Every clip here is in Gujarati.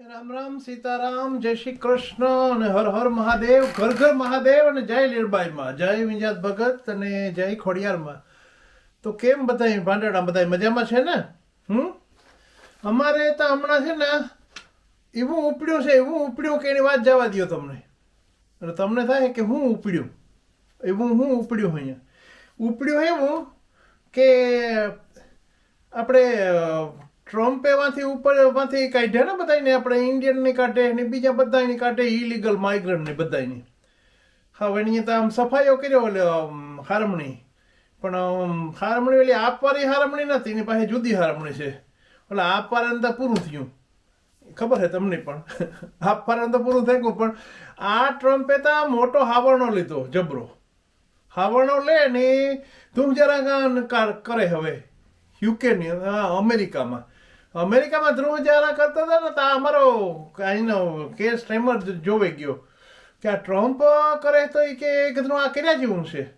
રામ રામ સીતારામ, જય શ્રી કૃષ્ણ અને હર હર મહાદેવ, ઘર ઘર મહાદેવ અને જય લીરબાઈમાં. જય વિંજાત ભગત અને જય ખોડિયારમાં. તો કેમ બધા ભાંડડા બધા મજામાં છે ને? હમ? અમારે તો હમણાં છે ને, એવું ઉપડ્યું છે, એવું ઉપડ્યું કે એની વાત જવા દો તમને. અને તમને થાય કે હું ઉપડ્યું? એવું હું ઉપડ્યું અહીંયા. ઉપડ્યું એવું કે આપણે ટ્રમ્પે એમાંથી ઉપરમાંથી કાઢ્યા ને બધાને આપણે ઇન્ડિયનને કાઢે ને બીજા બધાને કાઢે ઇલીગલ માઇગ્રન્ટને બધાને હવે એની તો આમ સફાઈઓ કર્યો એટલે હારમણી. પણ હારમણી ઓલી આપવાળી હારમણી નથી, એની પાસે જુદી હારમણી છે. એટલે આપવાળાને તો પૂરું થયું. ખબર છે તમને પણ? આપવાળાને તો પૂરું થઈ ગયું, પણ આ ટ્રમ્પે તો મોટો હાવરણો લીધો, જબરો. હાવરણો લે ને તું જરા કરે હવે. યુકેની અમેરિકામાં. અમેરિકામાં ધ્રુવ જરા કરતા હતા ને તો અમારો અહીંનો કેસ ટાઈમર જોવે ગયો. કે આ ટ્રમ્પ કરે તો એ કે કીધું આ કર્યા જેવું છે.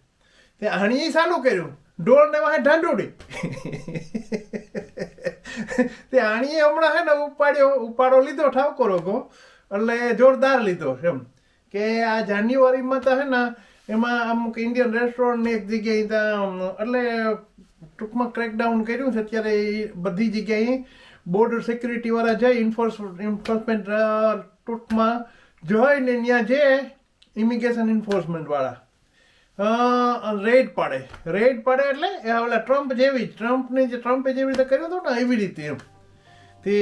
તે આણીએ ચાલુ કર્યું. ઢોળ ને વાહે ઢાંડોડી તે આણીએ હમણાં હે ને ઉપાડ્યો, ઉપાડો લીધો, ઠાવકો રોકો એટલે જોરદાર લીધો એમ. કે આ જાન્યુઆરીમાં તો હે ને એમાં અમુક ઇન્ડિયન રેસ્ટોરન્ટની એક જગ્યાએ ત્યાં એટલે ટૂંકમાં ક્રેકડાઉન કર્યું છે, અત્યારે એ બધી જગ્યાએ બોર્ડર સિક્યુરિટી વાળા જાય ઇન્ફોર્સ એન્ફોર્સમેન્ટ ટૂંકમાં જઈને ત્યાં જે ઇમિગ્રેશન એન્ફોર્સમેન્ટ વાળા રેડ પાડે. રેડ પાડે એટલે એ ઓલા ટ્રમ્પ જેવી જ ટ્રમ્પને જે ટ્રમ્પે જેવી રીતે કર્યું હતું ને એવી રીતે એમ. તે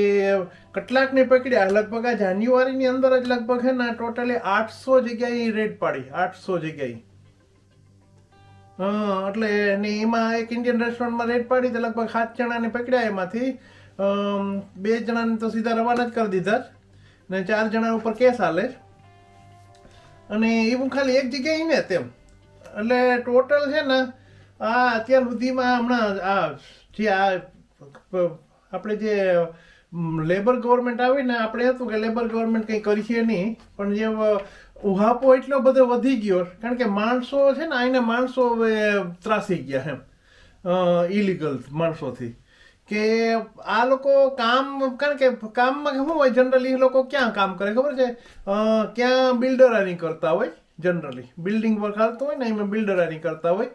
કેટલાકને પકડ્યા. લગભગ આ જાન્યુઆરીની અંદર જ લગભગ છે ને ટોટલી આઠસો જગ્યાએ રેડ પાડી. આઠસો જગ્યાએ. હા, એટલે ને એમાં એક ઇન્ડિયન રેસ્ટોરન્ટમાં રેડ પાડી તો લગભગ સાત જણાને પકડ્યા એમાંથી બે જણાને તો સીધા રવાના જ કરી દીધા જ. ને ચાર જણા ઉપર કેસ હાલે. અને એવું ખાલી એક જગ્યાએ ને તેમ એટલે ટોટલ છે ને, આ અત્યાર સુધીમાં હમણાં આ જે આ આપણે જે લેબર ગવર્મેન્ટ આવી ને, આપણે હતું કે લેબર ગવર્મેન્ટ કંઈ કરીશે નહીં પણ જે ઉહાપો એટલો બધો વધી ગયો. કારણ કે માણસો છે ને, આઈને માણસો હવે ત્રાસી ગયા એમ. ઇલીગલ માણસોથી. કે આ લોકો કામ, કારણ કે કામમાં શું હોય જનરલી લોકો ક્યાં કામ કરે ખબર છે? ક્યાં બિલ્ડરાની કરતા હોય જનરલી બિલ્ડિંગ વર્ક હાલતું હોય ને, એમાં બિલ્ડરાની કરતા હોય.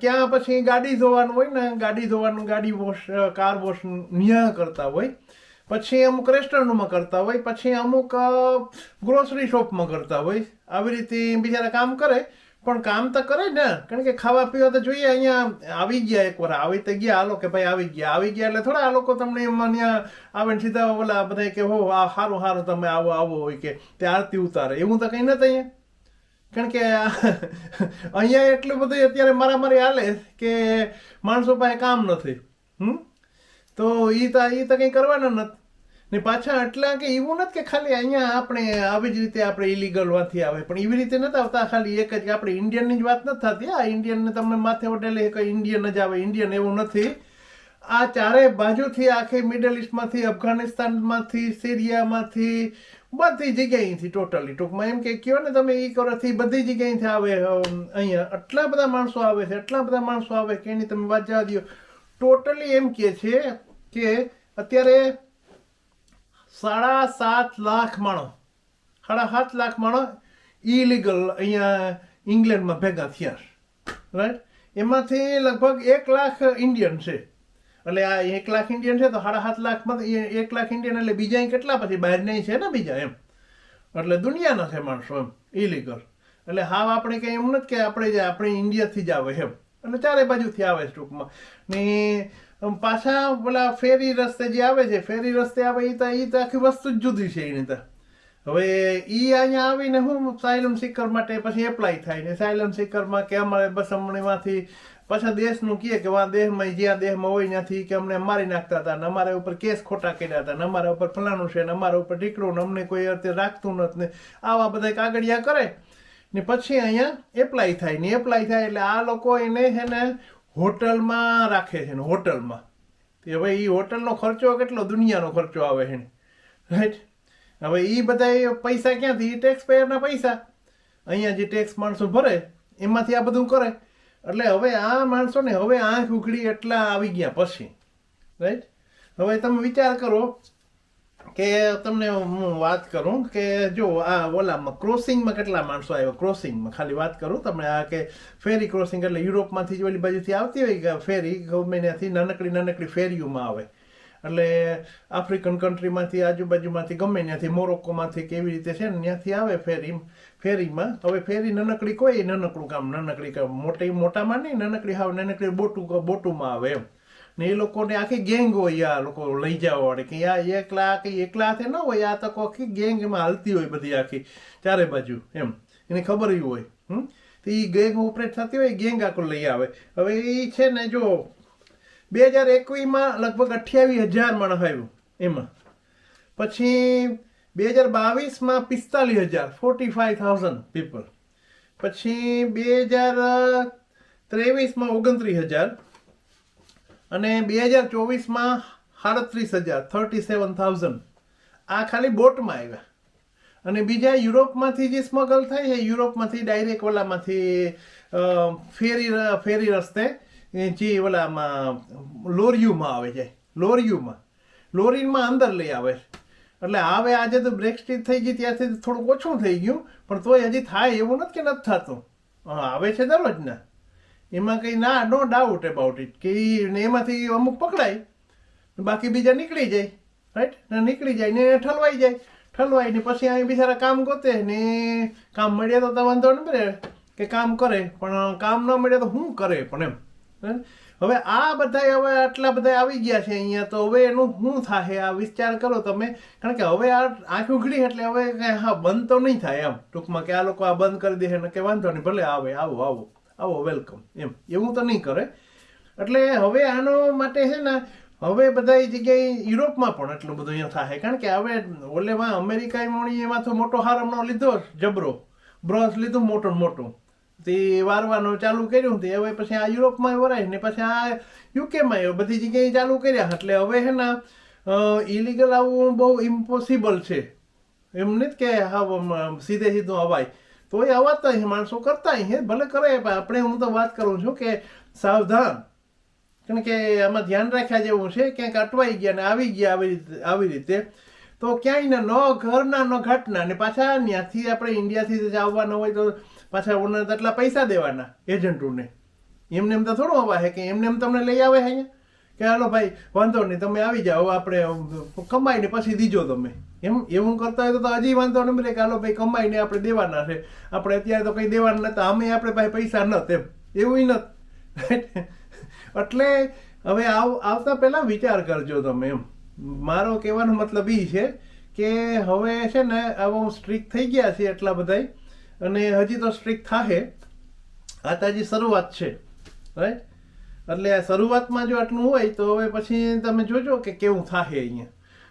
ક્યાં પછી ગાડી ધોવાનું હોય ને, ગાડી ધોવાનું, ગાડી વોશ કાર વોશ ન્યા કરતા હોય. પછી અમુક રેસ્ટોરન્ટમાં કરતા હોય, પછી અમુક ગ્રોસરી શોપમાં કરતા હોય. આવી રીતે બિચારા કામ કરે, પણ કામ તો કરે ને. કારણ કે ખાવા પીવા તો જોઈએ, અહીંયા આવી ગયા એકવાર આવી તો ગયા. આ કે ભાઈ આવી ગયા. આવી ગયા એટલે થોડા આ લોકો તમને એમ અહીંયા આવે ને સીધા ઓલા બધા કે, હો, આ સારું સારું તમે આવો આવો, હોય કે, તે આરતી ઉતારે. એવું તો કંઈ નથી અહીંયા. કારણ કે અહીંયા એટલું બધું અત્યારે મારામારી હાલે કે માણસો પાસે કામ નથી. હમ? તો એ તો એ તો કંઈ કરવાના નથી. ને પાછા એટલા કે એવું નથી કે ખાલી અહીંયા આપણે આવી જ રીતે આપણે ઇલીગલ વાથી આવે. પણ એવી રીતે નથી આવતા. ખાલી એક જ આપણે ઇન્ડિયનની જ વાત નથી થતી. આ ઇન્ડિયનને તમને માથે ઓટેલે એક ઇન્ડિયન જ આવે. ઇન્ડિયન એવું નથી. આ ચારે બાજુથી, આખી મિડલ ઇસ્ટમાંથી અફઘાનિસ્તાનમાંથી સિરિયામાંથી બધી જગ્યાએથી ટોટલી ટૂંકમાં એમ કે કયો ને તમે એ કરોથી બધી જગ્યાએથી આવે અહીંયા. આટલા બધા માણસો આવે છે એટલા બધા માણસો આવે કે એની તમે વાત જવા દો ટોટલી એમ કે છે કે અત્યારે સાડા સાત લાખ માણસ સાડા સાત લાખ માણો ઇલીગલ અહીંયા ઇંગ્લેન્ડમાં ભેગા થયા રાઈટ એમાંથી લગભગ એક લાખ ઇન્ડિયન છે. એટલે આ એક લાખ ઇન્ડિયન છે તો સાડા સાત લાખમાં એક લાખ ઇન્ડિયન એટલે બીજા કેટલા પછી? બહારના છે ને બીજા એમ. એટલે દુનિયાના છે માણસો એમ ઇલીગલ એટલે હાવ આપણે કંઈ એમ નથી કે આપણે જે આપણે ઇન્ડિયાથી જ આવે એમ. એટલે ચારે બાજુથી આવે ટૂંકમાં. ને પાછા પેલા ફેરી રસ્તે જે આવે છે, ફેરી રસ્તે આવે એ તો એ તો આખી વસ્તુ જ જુદી છે એની તો હવે ઈ અહીંયા આવીને હું સાયલમ સિકર માટે પછી એપ્લાય થાય ને સાયલમ સિકરમાં કે અમારે બસ હમણાંમાંથી પાછા દેશનું કહે કે વા દેહમાં જ્યાં દેહમાં હોય ત્યાંથી કે અમને મારી નાખતા હતા ને અમારા ઉપર કેસ ખોટા કર્યા હતા ને અમારા ઉપર ફલાણું છે ને અમારા ઉપર ઢીકડું ને અમને કોઈ અત્યારે રાખતું નથી ને આવા બધા કાગળિયા કરે ને પછી અહીંયા એપ્લાય થાય ને એપ્લાય થાય એટલે આ લોકો એને છે ને હોટલમાં રાખે છે ને, હોટલમાં. તે હવે એ હોટલનો ખર્ચો કેટલો, દુનિયાનો ખર્ચો આવે છે રાઈટ હવે એ બધા પૈસા ક્યાંથી? ટેક્સ પેયરના પૈસા. અહીંયા જે ટેક્સ માણસો ભરે, એમાંથી આ બધું કરે. એટલે હવે આ માણસોને હવે આંખ ઉઘડી એટલા આવી ગયા પછી. રાઈટ હવે તમે વિચાર કરો કે તમને હું વાત કરું કે જો આ ઓલામાં ક્રોસિંગમાં કેટલા માણસો આવ્યા? ક્રોસિંગમાં ખાલી વાત કરું તમને આ કે ફેરી ક્રોસિંગ એટલે યુરોપમાંથી જ ઓલી બાજુથી આવતી હોય કે ફેરી ગમે ત્યાંથી નાનકડી નાનકડી ફેરીઓમાં આવે. એટલે આફ્રિકન કન્ટ્રીમાંથી આજુબાજુમાંથી ગમે ત્યાંથી મોરોક્કોમાંથી કેવી રીતે છે ને ત્યાંથી આવે ફેરી, ફેરીમાં. હવે ફેરી નાનકડી કોઈ નાનકડું કામ, નાનકડી કામ મોટી, મોટામાં નહીં, નાનકડી હાવ નાનકડી બોટું, બોટુમાં આવે એમ. ને એ લોકોને આખી ગેંગ હોય આ લોકો લઈ જવા વાળી, કે આ એકલા કે એકલા હાથે ન હોય, આ તકો આખી ગેંગ એમાં હાલતી હોય બધી આખી, ચારે બાજુ, એમ. એને ખબર હોય, હમ. તો એ ગેંગ ઓપરેટ થતી હોય ગેંગ આખું લઈ આવે. હવે એ છે ને જો, બે હજાર એકવીસમાં લગભગ અઠ્યાવીસ હજાર માણસ આવ્યું, એમાં. પછી બે હજાર બાવીસમાં પિસ્તાલીસ હજાર ફોર્ટી ફાઈવ થાઉઝન્ડ પીપલ પછી બે હજાર ત્રેવીસમાં ઓગણત્રીસ હજાર અને બે હજાર ચોવીસમાં સાડત્રીસ હજાર, થર્ટી સેવન થાઉઝન્ડ. આ ખાલી બોટમાં આવ્યા. અને બીજા યુરોપમાંથી જે સ્મગલ થાય છે, યુરોપમાંથી ડાયરેક્ટ ઓલામાંથી ફેરી ફેરી રસ્તે જે ઓલામાં લોરિયુમાં આવે છે, લોરિયુમાં. લોરીમાં અંદર લઈ આવે. છે. એટલે હવે આજે તો બ્રેકસ્ટીટ થઈ ગઈ ત્યાંથી થોડુંક ઓછું થઈ ગયું, પણ તોય હજી થાય એવું નથી કે નથી થતું. આવે છે દરરોજના. એમાં કંઈ ના, નો ડાઉટ એબાઉટ ઇટ કે એમાંથી અમુક પકડાય બાકી બીજા નીકળી જાય રાઈટ ને નીકળી જાય, ને ઠલવાઈ જાય. ઠલવાય ને પછી અહીં બિચારા કામ ગોતે, ને કામ મળ્યા તો વાંધો ન પડે કે કામ કરે, પણ કામ ન મળે તો શું કરે પણ એમ? હવે આ બધા હવે આટલા બધા આવી ગયા છે અહીંયા તો હવે એનું શું થાય આ વિચાર કરો તમે. કારણ કે હવે આ આંખ ઉઘડી એટલે હવે હા, બંધ તો નહીં થાય એમ. ટૂંકમાં કે આ લોકો આ બંધ કરી દે ને કે વાંધો નહીં, ભલે આવે, આવો આવો. આવો વેલકમ એમ, એવું તો નહીં કરે. એટલે હવે આનો માટે છે ને, હવે બધા જગ્યાએ યુરોપમાં પણ એટલું બધું અહીંયા થાય કારણ કે હવે ઓલેમાં અમેરિકા મળી એમાં તો મોટો હારમનો લીધો જબરો. બ્રશ લીધું મોટું મોટું. તે વારવાનું ચાલુ કર્યું તે હવે પછી આ યુરોપમાં વરાય ને પછી આ યુકેમાં બધી જગ્યાએ ચાલુ કર્યા. એટલે હવે હે ને ઇલીગલ આવવું બહુ ઇમ્પોસિબલ છે. એમ નથી કે હા સીધે સીધું અવાય તો એ અવાતા છે માણસો કરતા હે, ભલે કરે, પણ આપણે હું તો વાત કરું છું કે સાવધાન. કારણ કે આમાં ધ્યાન રાખ્યા જેવું છે, ક્યાંક અટવાઈ ગયા ને આવી ગયા આવી રીતે આવી રીતે. તો ક્યાંય ન ઘરના, ન ઘટના, ને પાછા ત્યાંથી આપણે ઇન્ડિયાથી આવવાના હોય તો પાછા ઓનર એટલા પૈસા દેવાના એજન્ટોને. એમને એમ તો થોડું અવાય કે એમને એમ તમને લઈ આવે અહીંયા? કે હાલો ભાઈ, વાંધો નહીં, તમે આવી જાઓ, આપણે કમાઈને પછી દીજો તમે. એમ, એવું કરતા હોય તો હજી વાંધો નહીં કે હાલો ભાઈ, કમાઈને આપણે દેવાના છે. આપણે અત્યારે તો કંઈ દેવાના નતા અમે આપણે પાસે પૈસા નત એમ એવું નથી એટલે હવે આવ, આવતા પહેલાં વિચાર કરજો તમે એમ. મારો કહેવાનો મતલબ એ છે કે હવે છે ને, આવો સ્ટ્રિક થઈ ગયા છે એટલા બધાય. અને હજી તો સ્ટ્રિક થાહે. આ તાજી શરૂઆત છે. રાઈટ એટલે શરૂઆતમાં જો આટલું હોય, તો હવે પછી તમે જોજો કે કેવું થાશે અહીંયા.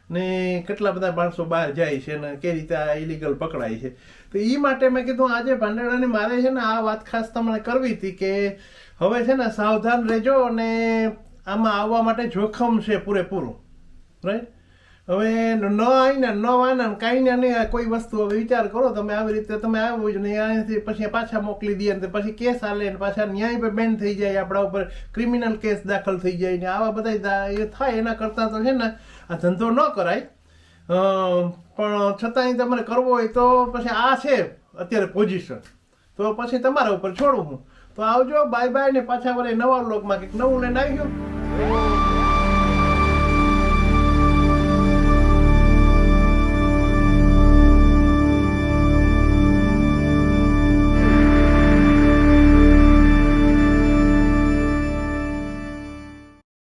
ને કેટલા બધા માણસો બહાર જાય છે ને કઈ રીતે આ ઇલીગલ પકડાય છે. તો એ માટે મેં કીધું, આજે ભાંડેડાને મારે છે ને આ વાત ખાસ તમને કરવી હતી કે હવે છે ને સાવધાન રહેજો અને આમાં આવવા માટે જોખમ છે પૂરેપૂરું. રાઈટ હવે ન આવીને, ન આને કાંઈ ને કોઈ વસ્તુ હવે વિચાર કરો, તમે આવી રીતે તમે આવો ને અહીંયાથી પછી પાછા મોકલી દઈએ ને પછી કેસ હાલે ને પાછા ન્યાય પર બેન થઈ જાય આપણા ઉપર ક્રિમિનલ કેસ દાખલ થઈ જાય ને આવા બધા એ થાય, એના કરતાં તો છે ને આ ધંધો ન કરાય. પણ છતાંય તમારે કરવો હોય તો પછી આ છે અત્યારે પોઝિશન તો પછી તમારા ઉપર છોડું હું. તો આવજો બાય બાય ને પાછા વળે નવા લોકમાં કંઈક નવું લઈને આવી ગયો